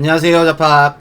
안녕하세요 자팍.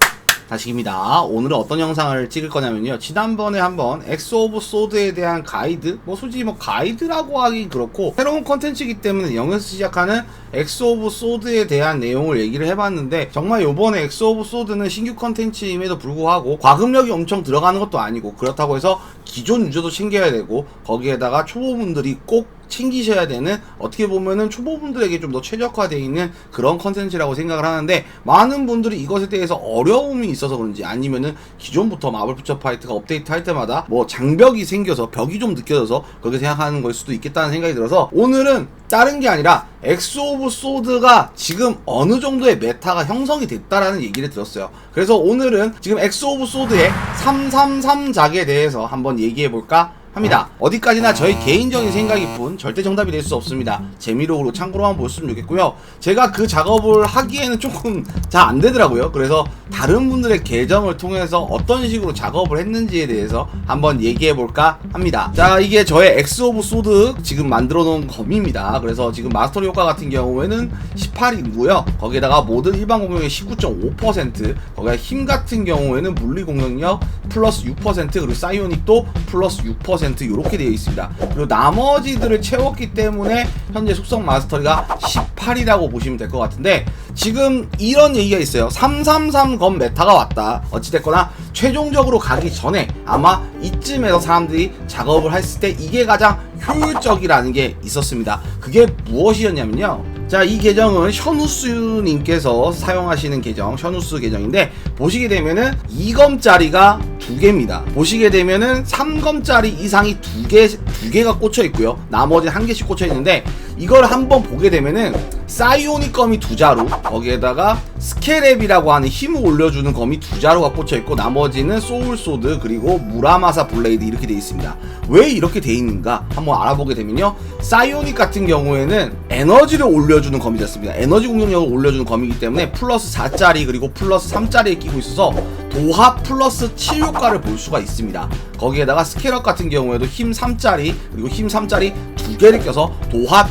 다식입니다. 오늘은 어떤 영상을 찍을 거냐면요. 지난번에 한번 엑스 오브 소드에 대한 가이드 뭐 솔직히 뭐 가이드라고 하기 그렇고 새로운 컨텐츠이기 때문에 0에서 시작하는 엑스 오브 소드에 대한 내용을 얘기를 해봤는데 정말 요번에 엑스 오브 소드는 신규 컨텐츠임에도 불구하고 과금력이 엄청 들어가는 것도 아니고 그렇다고 해서 기존 유저도 챙겨야 되고 거기에다가 초보분들이 꼭 챙기셔야 되는 어떻게 보면은 초보분들에게 좀 더 최적화되어 있는 그런 컨텐츠라고 생각을 하는데 많은 분들이 이것에 대해서 어려움이 있어서 그런지 아니면은 기존부터 마블 퓨처 파이트가 업데이트 할 때마다 뭐 장벽이 생겨서 벽이 좀 느껴져서 그렇게 생각하는 걸 수도 있겠다는 생각이 들어서 오늘은 다른 게 아니라 엑스 오브 소드가 지금 어느 정도의 메타가 형성이 됐다라는 얘기를 들었어요. 그래서 오늘은 지금 엑스 오브 소드의 333작에 대해서 한번 얘기해 볼까 합니다. 어디까지나 저희 개인적인 생각일 뿐 절대 정답이 될 수 없습니다. 재미로 참고로만 보셨으면 좋겠고요. 제가 그 작업을 하기에는 조금 잘 안 되더라고요. 그래서 다른 분들의 계정을 통해서 어떤 식으로 작업을 했는지에 대해서 한번 얘기해 볼까 합니다. 자, 이게 저의 엑스 오브 소드 지금 만들어 놓은 검입니다. 그래서 지금 마스터리 효과 같은 경우에는 18이고요. 거기에다가 모든 일반 공격력 19.5%, 거기에 힘 같은 경우에는 물리 공격력 플러스 6% 그리고 사이오닉도 플러스 6% 이렇게 되어 있습니다. 그리고 나머지들을 채웠기 때문에 현재 속성 마스터리가 18이라고 보시면 될 것 같은데 지금 이런 얘기가 있어요. 333검 메타가 왔다. 어찌됐거나 최종적으로 가기 전에 아마 이쯤에서 사람들이 작업을 했을 때 이게 가장 효율적이라는 게 있었습니다. 그게 무엇이었냐면요. 자, 이 계정은 션우스님께서 사용하시는 계정, 션우스 계정인데, 보시게 되면은 2검짜리가 두 개입니다. 보시게 되면은 3검짜리 이상이 두 개, 두 개가 꽂혀 있고요. 나머지 한 개씩 꽂혀 있는데, 이걸 한번 보게 되면은, 사이오닉 검이 두 자루, 거기에다가 스케랩이라고 하는 힘을 올려주는 검이 두 자루가 꽂혀 있고, 나머지는 소울소드, 그리고 무라마사 블레이드 이렇게 되어 있습니다. 왜 이렇게 되어 있는가? 한번 알아보게 되면요. 사이오닉 같은 경우에는 에너지를 올려주는 검이 됐습니다. 에너지 공격력을 올려주는 검이기 때문에 플러스 4짜리 그리고 플러스 3짜리에 끼고 있어서 도합 플러스 7 효과를 볼 수가 있습니다. 거기에다가 스케럽 같은 경우에도 힘 3짜리 그리고 힘 3짜리 두 개를 껴서 도합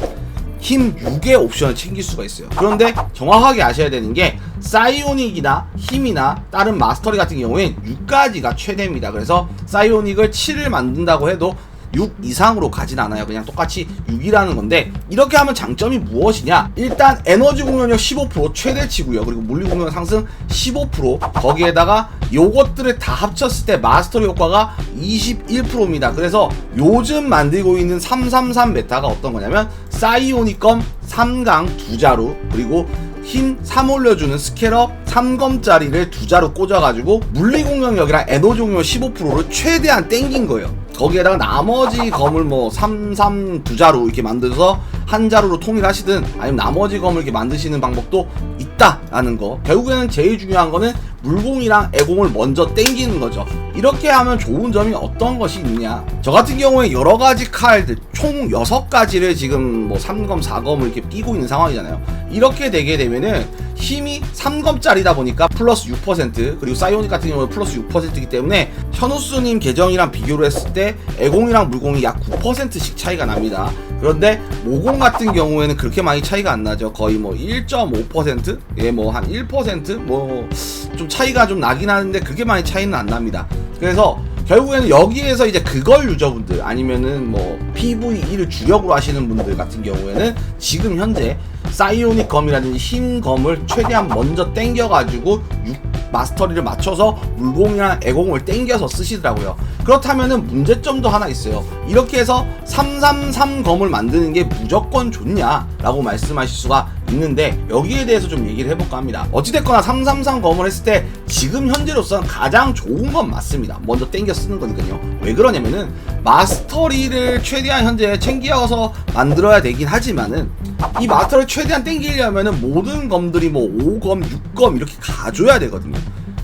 힘 6의 옵션을 챙길 수가 있어요. 그런데 정확하게 아셔야 되는 게 사이오닉이나 힘이나 다른 마스터리 같은 경우엔 6까지가 최대입니다. 그래서 사이오닉을 7을 만든다고 해도 6 이상으로 가진 않아요. 그냥 똑같이 6이라는 건데 이렇게 하면 장점이 무엇이냐? 일단 에너지 공격력 15% 최대치고요. 그리고 물리 공격 상승 15% 거기에다가 요것들을 다 합쳤을 때 마스터리 효과가 21%입니다. 그래서 요즘 만들고 있는 333 메타가 어떤 거냐면 사이오닉검 3강 두 자루 그리고 힘 3 올려주는 스케럽 3검짜리를 두 자루 꽂아가지고 물리 공격력이랑 에너지 공격 15%를 최대한 땡긴 거예요. 거기에다가 나머지 검을 뭐 3, 3 두 자루 이렇게 만들어서 한 자루로 통일하시든 아니면 나머지 검을 이렇게 만드시는 방법도 있다라는 거. 결국에는 제일 중요한 거는 물공이랑 애공을 먼저 땡기는 거죠. 이렇게 하면 좋은 점이 어떤 것이 있느냐. 저 같은 경우에 여러 가지 칼들 총 6가지를 지금 뭐 3검, 4검을 이렇게 끼고 있는 상황이잖아요. 이렇게 되게 되면은 힘이 3검짜리다 보니까 플러스 6% 그리고 사이오닉 같은 경우는 플러스 6%이기 때문에 현우스님 계정이랑 비교를 했을 때 애공이랑 물공이 약 9%씩 차이가 납니다. 그런데 모공 같은 경우에는 그렇게 많이 차이가 안 나죠. 거의 뭐 1.5%? 예, 뭐 한 1%? 뭐 좀 차이가 좀 나긴 하는데 그게 많이 차이는 안 납니다. 그래서 결국에는 여기에서 이제 그걸 유저분들 아니면은 뭐 PVE를 주력으로 하시는 분들 같은 경우에는 지금 현재 사이오닉 검이라든지 힘 검을 최대한 먼저 땡겨가지고 6 마스터리를 맞춰서 물공이랑 애공을 땡겨서 쓰시더라고요. 그렇다면은 문제점도 하나 있어요. 이렇게 해서 333 검을 만드는 게 무조건 좋냐라고 말씀하실 수가 있는데 여기에 대해서 좀 얘기를 해볼까 합니다. 어찌됐거나 333 검을 했을 때 지금 현재로서는 가장 좋은 건 맞습니다. 먼저 땡겨 쓰는 거니까요. 왜 그러냐면은 마스터리를 최대한 현재 챙겨서 만들어야 되긴 하지만은 이 마스터를 최대한 땡기려면은 모든 검들이 뭐 5검, 6검 이렇게 가줘야 되거든요.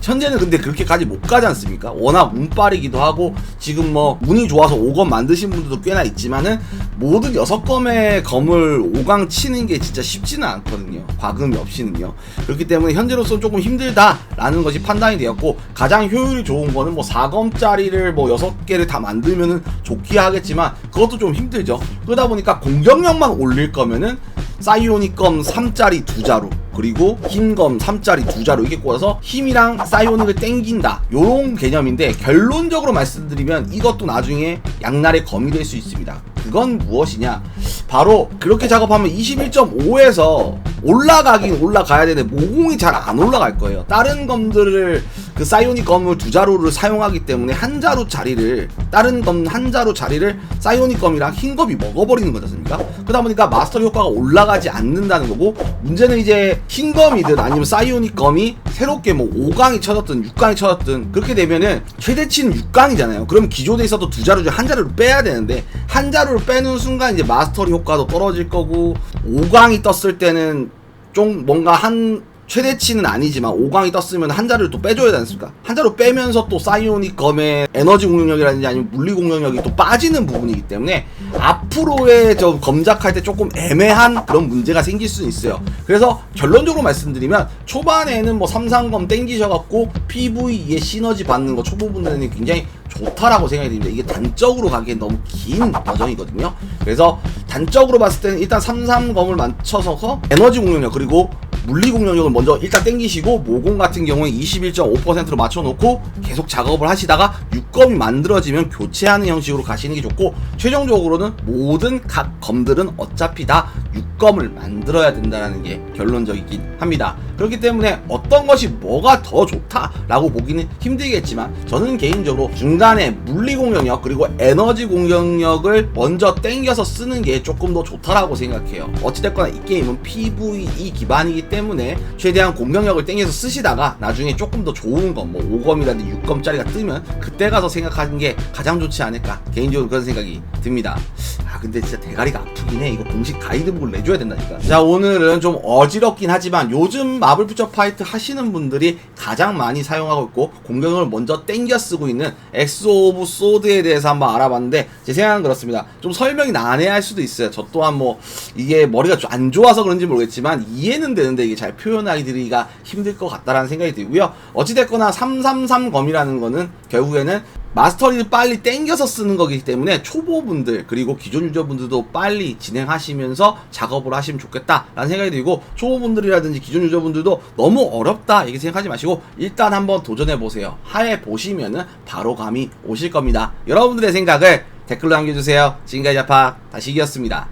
현재는 근데 그렇게까지 못 가지 않습니까? 워낙 운빨이기도 하고 지금 뭐 운이 좋아서 5검 만드신 분들도 꽤나 있지만은 모든 6검의 검을 5강 치는 게 진짜 쉽지는 않거든요. 과금이 없이는요. 그렇기 때문에 현재로서 조금 힘들다라는 것이 판단이 되었고 가장 효율이 좋은 거는 뭐 4검짜리를 뭐 6개를 다 만들면은 좋기 하겠지만 그것도 좀 힘들죠. 그러다 보니까 공격력만 올릴 거면은 사이오닉검 3짜리 두 자루 그리고 흰검 3짜리 두 자루 이게 꽂아서 힘이랑 사이오닉을 땡긴다. 요런 개념인데 결론적으로 말씀드리면 이것도 나중에 양날의 검이 될 수 있습니다. 그건 무엇이냐? 바로 그렇게 작업하면 21.5에서 올라가긴 올라가야 되는데 모공이 잘 안 올라갈 거예요. 다른 검들을 그 사이오닉 검을 두 자루를 사용하기 때문에 한 자루 자리를 다른 검 한 자루 자리를 사이오닉 검이랑 흰 검이 먹어버리는 거지 않습니까? 그러다 보니까 마스터 효과가 올라가지 않는다는 거고 문제는 이제 흰 검이든 아니면 사이오닉 검이 새롭게 뭐 5강이 쳐졌든 6강이 쳐졌든 그렇게 되면은 최대치는 6강이잖아요. 그럼 기존에 있어도 두 자루 중 한 자루를 빼야 되는데 한 자루를 빼는 순간 이제 마스터리 효과도 떨어질 거고 5강이 떴을 때는 좀 뭔가 한 최대치는 아니지만 5강이 떴으면 한 자루를 또 빼줘야 되지 않습니까? 한 자루 빼면서 또 사이오닉 검의 에너지 공격력이라든지 아니면 물리 공격력이 또 빠지는 부분이기 때문에 앞으로의 저 검작할 때 조금 애매한 그런 문제가 생길 수 있어요. 그래서 결론적으로 말씀드리면 초반에는 뭐 삼상검 땡기셔갖고 PVE에 시너지 받는 거 초보분들은 굉장히 좋다라고 생각이 듭니다. 이게 단적으로 가기엔 너무 긴 과정이거든요. 그래서 단적으로 봤을 때는 일단 33검을 맞춰서 에너지 공격력 그리고 물리 공격력을 먼저 일단 땡기시고 모공 같은 경우에 21.5%로 맞춰놓고 계속 작업을 하시다가 6검이 만들어지면 교체하는 형식으로 가시는 게 좋고 최종적으로는 모든 각 검들은 어차피 다 6검을 만들어야 된다는 게 결론적이긴 합니다. 그렇기 때문에 어떤 것이 뭐가 더 좋다라고 보기는 힘들겠지만 저는 개인적으로 중간에 물리 공격력 그리고 에너지 공격력을 먼저 땡겨서 쓰는 게 조금 더 좋다라고 생각해요. 어찌됐거나 이 게임은 PVE 기반이기 때문에 최대한 공격력을 땡겨서 쓰시다가 나중에 조금 더 좋은 거, 뭐 5검이라든지 6검짜리가 뜨면 그때 가서 생각하는 게 가장 좋지 않을까 개인적으로 그런 생각이 듭니다. 아 근데 진짜 대가리가 아프긴 해. 이거 공식 가이드북 을 내줘야 된다니까. 자 오늘은 좀 어지럽긴 하지만 요즘 마블 퓨처 파이트 하시는 분들이 가장 많이 사용하고 있고 공격을 먼저 땡겨 쓰고 있는 엑소 오브 소드에 대해서 한번 알아봤는데 제 생각은 그렇습니다. 좀 설명이 난해할 수도 있어요. 저 또한 뭐 이게 머리가 좀안 좋아서 그런지 모르겠지만 이해는 되는데 이게 잘 표현하기가 힘들 것 같다라는 생각이 들고요. 어찌됐거나 333 검이라는 거는 결국에는 마스터리를 빨리 땡겨서 쓰는 거기 때문에 초보분들 그리고 기존 유저분들도 빨리 진행하시면서 작업을 하시면 좋겠다라는 생각이 들고 초보분들이라든지 기존 유저분들도 너무 어렵다 이렇게 생각하지 마시고 일단 한번 도전해 보세요. 하에 보시면은 바로 감이 오실 겁니다. 여러분들의 생각을 댓글로 남겨주세요. 지금까지 자파 다시기였습니다.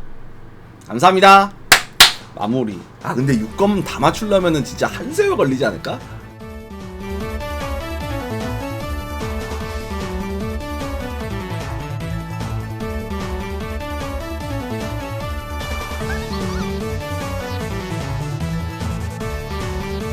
감사합니다. 마무리. 아 근데 6검 다 맞추려면은 진짜 한 세월 걸리지 않을까?